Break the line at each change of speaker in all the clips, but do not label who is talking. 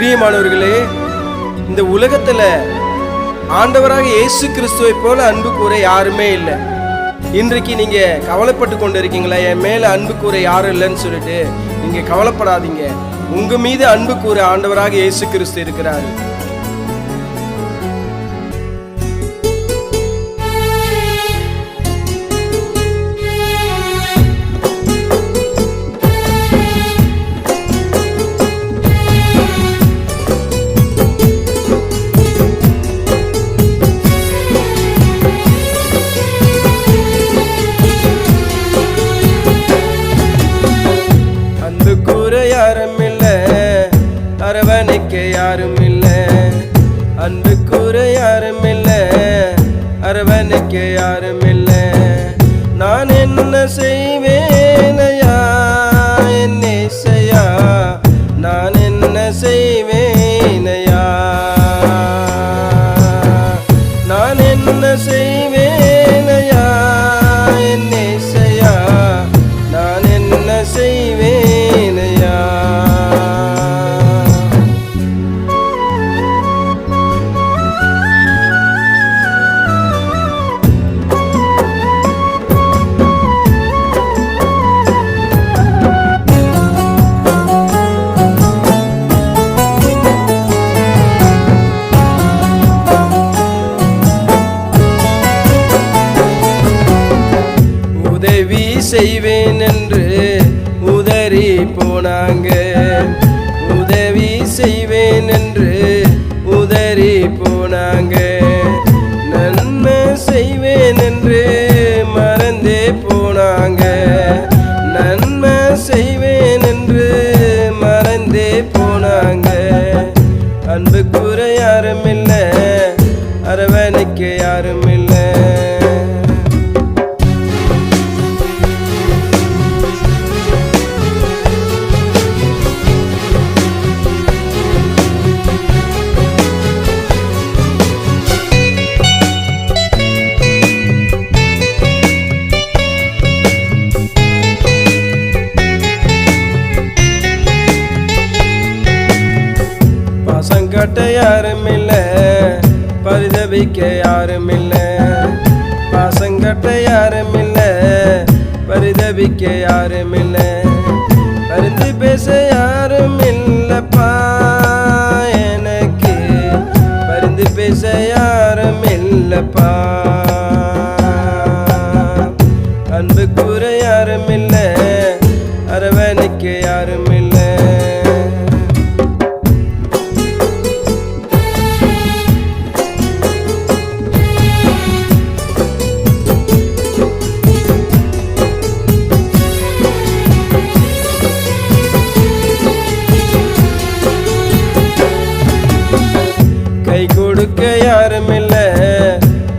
பிரியமானவர்களே இந்த உலகத்தில் ஆண்டவராக இயேசு கிறிஸ்துவை போல அன்பு கூற யாருமே இல்லை. இன்றைக்கு நீங்க கவலைப்பட்டு கொண்டு இருக்கீங்களா என் மேல அன்பு கூற யாரும் இல்லைன்னு சொல்லிட்டு நீங்க கவலைப்படாதீங்க. உங்க மீது அன்பு கூற ஆண்டவராக இயேசு கிறிஸ்து இருக்கிறாரு. அரவணைக்க யாரும் இல்லை அன்பு கூற யாரும் இல்லை அரவணைக்க யாரும் இல்லை நான் என்ன செய்வேனையா என் இசையா? நான் என்ன செய்வேனையா நான் என்ன செய் செய்வேன் என்று உதறி போனாங்க. உதவி செய்வேன் என்று உதறி போனாங்க. நன்மை செய்வேன் என்று மறந்தே போனாங்க. நன்மை செய்வேன் என்று மறந்தே போனாங்க. அன்பு கூற யாரும் இல்லை அரவணைக்க யாரும் இல்லை காட்ட யாரும் இல்ல பரிதவிக்க யாரும் இல்ல பசங்கட்ட யாரும் இல்ல பரிதவிக்க யாரும் யாரும் இல்ல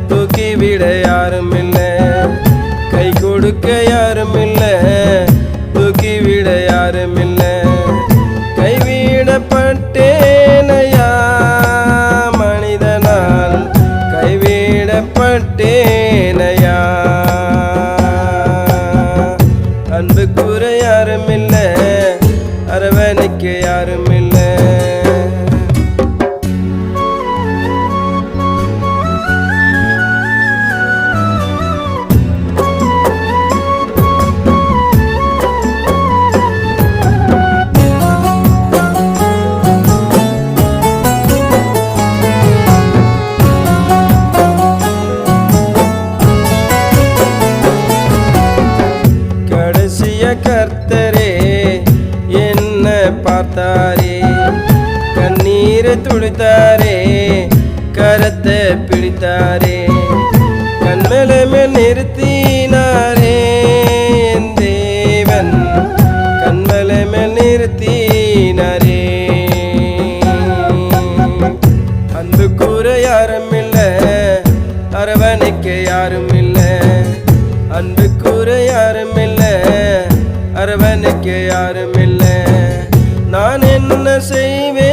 தூக்கி விட யாரும் இல்ல கை கொடுக்க யாரும் இல்ல தூக்கி விட யாரும் இல்ல கைவிடப்பட்டேனையா மனிதனால்? கைவிடப்பட்டேனையா கண்ணீரை கரத்தை பிடித்தாரே கண்மலமே நிறுத்தினாரே என் தேவன். கண்மலமே நிறுத்தினாரே. அன்பு கூற யாரும் இல்லை அரவணைக்க யாரும் இல்லை. அன்பு கூற யாரும் இல்லை அரவணைக்க யாரும் இல்லை. நான் என்ன செய்வேன்?